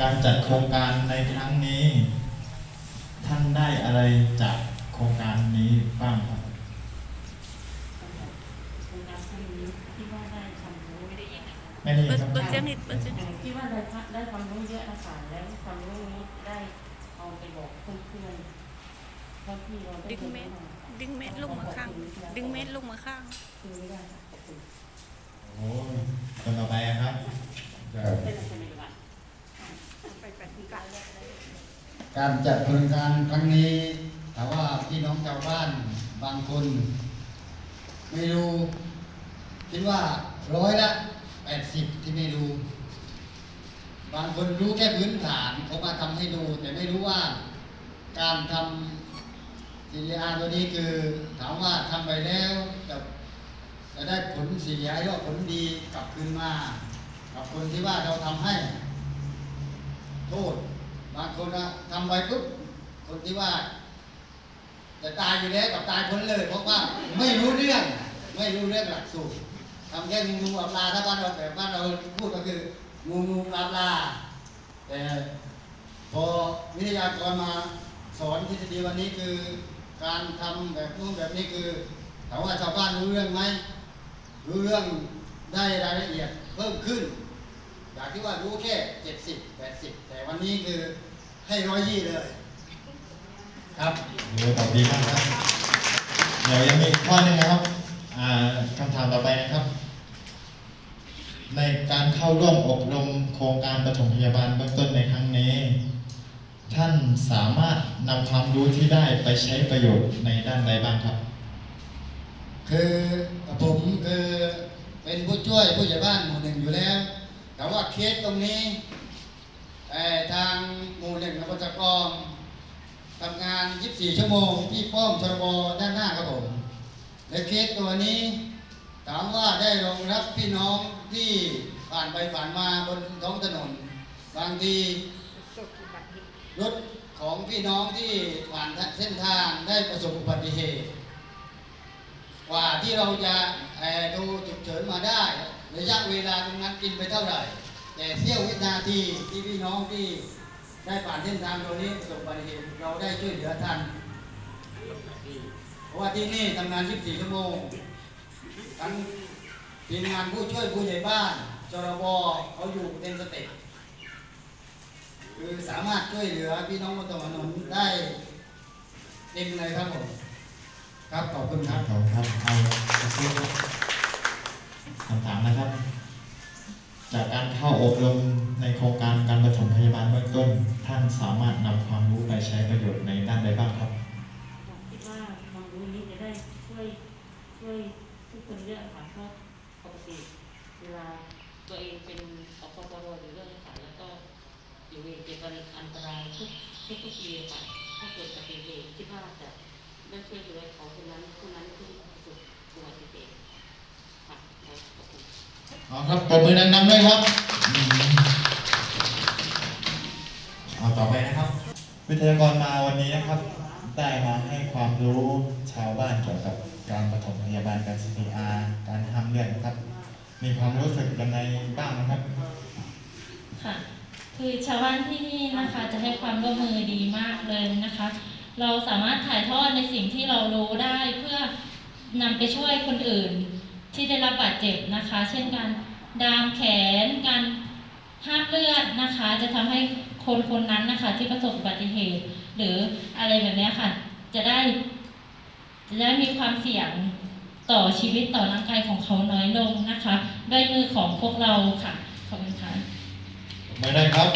การจัดโครงการในครั้งนี้ ท่านได้อะไรจากโครงการนี้บ้างครับคุณนับครั้งนี้ที่ว่าได้ความรู้ไม่ได้ยินครับเปิดเปิดเสียงนิดเปิดเสียงนิดที่ว่าได้พักได้ความรู้เยอะนะคะแล้วความรู้นี้ได้เอาไปบอกเพื่อนๆเพราะที่เราได้ดึงเม็ดดึงเม็ดลงมาข้าง ดึงเม็ดลงมาข้างคือไม่ได้ค่ะขอบคุณโอ้ยคนต่อไปอะครับ เป็นอะไรในบ้าน ไปปฏิการแรกเลย การจัดโครงการครั้งนี้ถามว่าพี่น้องชาวบ้านบางคน ไม่รู้ คิดว่าร้อยละแปดสิบที่ไม่รู้ บางคนรู้แค่พื้นฐานเขามาทำให้ดู แต่ไม่รู้ว่าการทำ CDR ตัวนี้คือ ถามว่าทำไปแล้วจะจะได้ผลเสียหรือผลดีกลับคืนมา กับคนที่ว่าเราทำให้ โทษ บางคนนะทำไปปุ๊บคนที่ว่าจะตายอยู่แล้วกับตายพ้นเลยเพราะว่าไม่รู้เรื่องไม่รู้เรื่องหลักสูตรทำแค่งูงูปลาปลาถ้าบ้านเราแบบบ้านเราพูดก็คืองูงูปลาปลาแต่พอวิทยากรมาสอนทฤษฎีวันนี้คือ การทำแบบนู้นแบบนี้คือถามว่าชาวบ้านรู้เรื่องไหมรู้เรื่องได้รายละเอียดเพิ่มขึ้น อยากที่ว่ารู้แค่เจ็ดสิบแปดสิบแต่วันนี้คือให้ร้อยยี่เลย ครับโอ้ตอบดีมากครับ เดี๋ยวยังมีอีกข้อหนึงนะครับอ่าคำถามต่อไปนะครับ ในการเข้าร่วมอบรมโครงการปฐมพยาบาลเบื้องต้นในครั้งนี้ ท่านสามารถนำความรู้ที่ได้ไปใช้ประโยชน์ในด้านใดบ้างครับ คือผมคือเป็นผู้ช่วยผู้ใหญ่บ้านหมู่หนึ่งอยู่แล้ว แต่ว่าเคสตรงนี้ทางมู่หนึ่งอบจกองทำงาน 24 ชั่วโมงที่ป้อมชรบด้านหน้าครับผมและเคสตัวนี้ถามว่าได้รองรับพี่น้องที่ผ่านไปผ่านมาบนท้องถนน บางทีรถของพี่น้องที่ผ่านเส้นทางได้ประสบอุบัติเหตุ กว่าที่เราจะดูฉุกเฉินมาได้ ระยะเวลาตรงนั้นกินไปเท่าไหร่ แต่เสี้ยววินาทีที่พี่น้องที่ได้ผ่านเส้นทางตรงนี้ประสบอุบัติเหตุเราได้ช่วยเหลือทันเพราะว่าที่นี่ทำงาน 24 ชั่วโมงทั้งทีมงานผู้ช่วยผู้ใหญ่บ้านจรบเขาอยู่เต็มสเต็ปคือสามารถช่วยเหลือพี่น้องบนถนนได้เต็มเลยครับผม ครับขอบคุณครับขอบคุณครับเอา คำถามนะครับ จากการเข้าอบรมในโครงการการปฐมพยาบาลเบื้องต้น ท่านสามารถนำความรู้ไปใช้ประโยชน์ในด้านใดบ้างครับคิดว่าความรู้นี้จะได้ช่วยช่วยทุกคนเยอะค่ะเพราะปกติเวลาตัวเองเป็นอปปรหรือเรื่องค่ะแล้วก็อยู่เวรเกี่ยวกับอันตรายทุกทุกทุกปีค่ะถ้าเกิดอุบัติเหตุคิดว่าจะได้ช่วยเหลือเขาคนนั้นคนนั้นที่ประสบอุบัติเหตุค่ะแล้วขอบคุณ เอาครับปรบมือดังๆด้วยครับอืมเอาต่อไปนะครับ วิทยากรมาวันนี้นะครับ ได้มาให้ความรู้ชาวบ้านเกี่ยวกับการปฐมพยาบาลการ CPR การห้ามเลือดนะครับ มีความรู้สึกยังไงบ้างนะครับ ค่ะ คือชาวบ้านที่นี่นะคะ จะให้ความร่วมมือดีมากเลยนะคะ เราสามารถถ่ายทอดในสิ่งที่เรารู้ได้เพื่อนำไปช่วยคนอื่น ที่ได้รับบาดเจ็บนะคะ เช่นการดามแขน การห้ามเลือดนะคะ จะทำให้คนคนนั้นนะคะ ที่ประสบอุบัติเหตุ หรืออะไรแบบนี้ค่ะ จะได้ จะได้มีความเสี่ยงต่อชีวิตต่อร่างกายของเขาน้อยลงนะคะ ด้วยมือของพวกเราค่ะ ขอบคุณค่ะไม่ได้ครับ